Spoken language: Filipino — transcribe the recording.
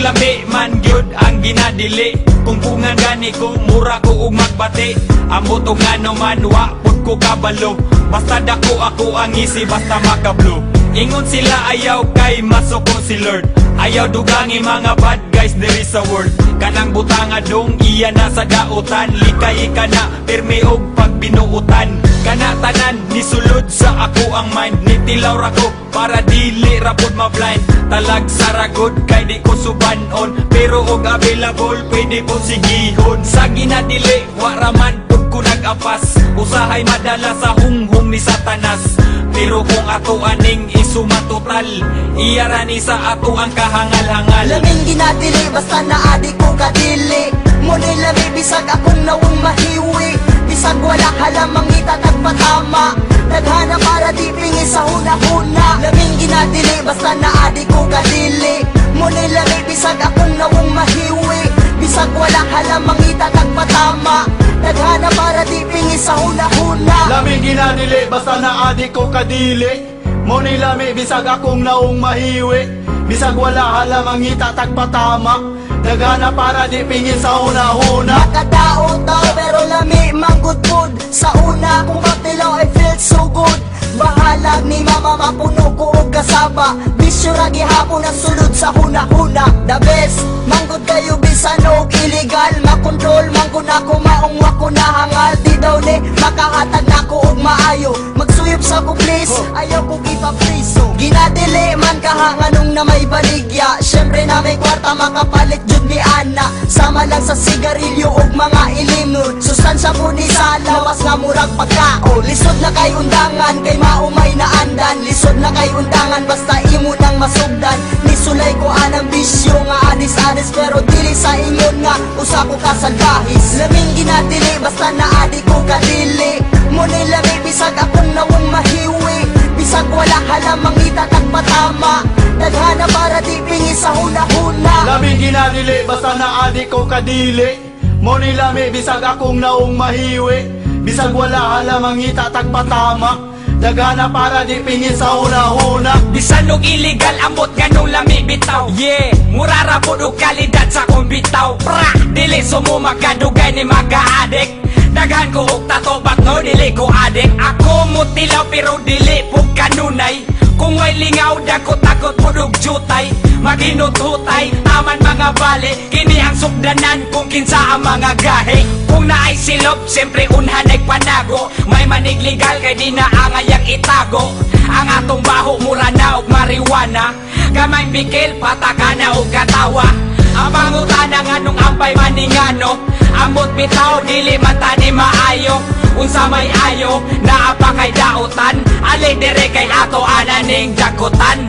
lami man gyud ang ginadili Kung pungan gani ko, mura ko ug magbati Amo tong ano man, wa pud ko kabalo. Basta dako ako ang isi, basta makablo. Ingon sila ayaw kay masoko si Lord. Ayaw dugangi mga bad guys diri sa world. Kanang butanga dong iya na sa dautan. Likay ka na pirmi og pagbinuutan. Kana tanan ni sulod sa ako ang mind Ra ko para dili ra pod ma-blind. Talag sa kay di ko subanon. Pero og available pwede po sigihon. Sa ginadili wa raman pud ko nag-apas. Usahay madala sa hunghong ni satanas. Pero kung ato aning isumatotal ni sa ato ang kahangal-hangal. Laming ginadili basta naadi ko kadili. Muni lami bisag akong nawong mahiwi Laming ginadili basta naadi ko kadili Muni lami bisag akong nawong mahiwi Bisag wala halamang itatag patama Naghana para di pingi sa huna-huna. Lami ginadili basta na adik ko kadili. Muni lami bisag akong naong mahiwi. Bisag wala halamang itatagpatama Dagana para di pingin sa una-una ko kasaba Bisyo ra gihapon ang sulod sa huna-huna The best, manggod kayo bisan og illegal. Makontrol manggod ako maong wako nahangal Di daw ni makahatag nako og maayo. Magsuyop sa ko please, ayaw ko ipapriso. Ginadili man kahanganong na may baligya. Syempre na may kwarta makapalit jud ni Ana. Sama lang sa sigarilyo og mga ilimnon Sustansya po ni sa lawas nga murag pagkao Lisod na kay undangan kay na andan Lisod na kay undangan basta imo nang masugdan. Nisulay ko anang bisyo nga adis-adis Pero dili sa ingon nga usa ko kasalbahis Laming ginadili basta naadi ko kadili. Muni lami bisag akong nawong mahiwi. Bisag wala halamang itatag patama Daghana para di pingi sa huna-huna Lami ginadili basta na adik ko kadili. Muni lami bisag akong naong mahiwi. Bisag wala halamang itatagpatama Dagana para di pingin sa una-una. Bisan og illegal amot ganong lami bitaw Yeah, murara po og kalidad sa kong bitaw. Pra, dili sumo makadugay ni mga-adik Daghan ko og tato but no dili ko adik. Ako mo tilaw pero dili po kanunay. Kung way lingaw dako takot po og jutay Maginututay, taman mga bali Kini ang sugdanan kung kinsa ang mga gahe. Kung naay silop, siyempre unhan ay panago. May manig legal kay di na angayang itago. Ang atong baho mura na og marijuana. Gamay bikil, pataka na og katawa. Ang pangutana nga nung ampay maningano Amot bitaw, dili mata ni maayo. Unsa may ayo, naapa kay dautan. Ali dire kay ato ananing jakutan